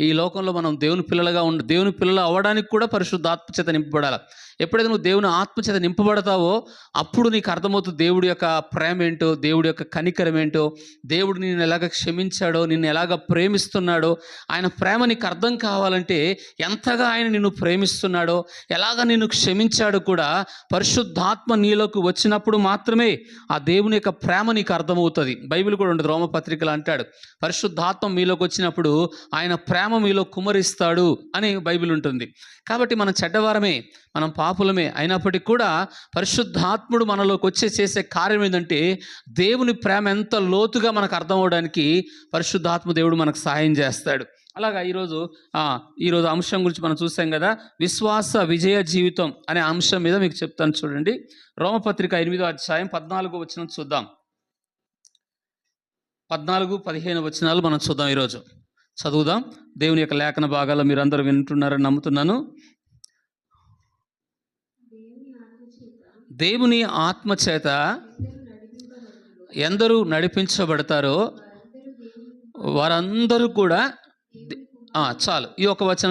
ఈ లోకంలో మనం దేవుని పిల్లలుగా ఉండ దేవుని పిల్లలు అవ్వడానికి కూడా పరిశుద్ధ ఆత్మచేత నింపబడాలి. ఎప్పుడైతే నువ్వు దేవుని ఆత్మచేత నింపబడతావో అప్పుడు నీకు అర్థమవుతుంది దేవుడి యొక్క ప్రేమ ఏంటో దేవుడి యొక్క కనికరం ఏంటో దేవుడు నిన్ను ఎలాగ క్షమించాడో నిన్ను ఎలాగ ప్రేమిస్తున్నాడో ఆయన ప్రేమ నీకు అర్థం కావాలంటే ఎంతగా ఆయన నిన్ను ప్రేమిస్తున్నాడో ఎలాగ నిన్ను క్షమించాడో కూడా పరిశుద్ధాత్మ నీలోకి వచ్చినప్పుడు మాత్రమే ఆ దేవుని యొక్క ప్రేమ నీకు అర్థమవుతుంది. బైబిల్ కూడా ఉండదు. రోమపత్రికలు అంటాడు పరిశుద్ధాత్మ మీలోకి వచ్చినప్పుడు ఆయన ప్రేమ మీలో కుమరిస్తాడు అని బైబిల్ ఉంటుంది. కాబట్టి మనం చెడ్డవారమే మనం పాపులమే అయినప్పటికీ కూడా పరిశుద్ధాత్ముడు మనలోకి వచ్చే చేసే కార్యం ఏంటంటే దేవుని ప్రేమ ఎంత లోతుగా మనకు అర్థం అవడానికి పరిశుద్ధాత్మ దేవుడు మనకు సహాయం చేస్తాడు. అలాగా ఈరోజు ఈరోజు అంశం గురించి మనం చూసాం కదా విశ్వాస విజయ జీవితం అనే అంశం మీద మీకు చెప్తాను చూడండి. రోమపత్రిక ఎనిమిదో అధ్యాయం పద్నాలుగు వచ్చిన చూద్దాం. పద్నాలుగు పదిహేను వచనాలు మనం చూద్దాం ఈరోజు. చదువుదాం. దేవుని యొక్క లేఖన భాగాలు మీరందరూ వింటున్నారని నమ్ముతున్నాను. దేవుని ఆత్మ చేత ఎందరూ నడిపించబడతారో వారందరూ కూడా చాలు. ఈ ఒక వచనం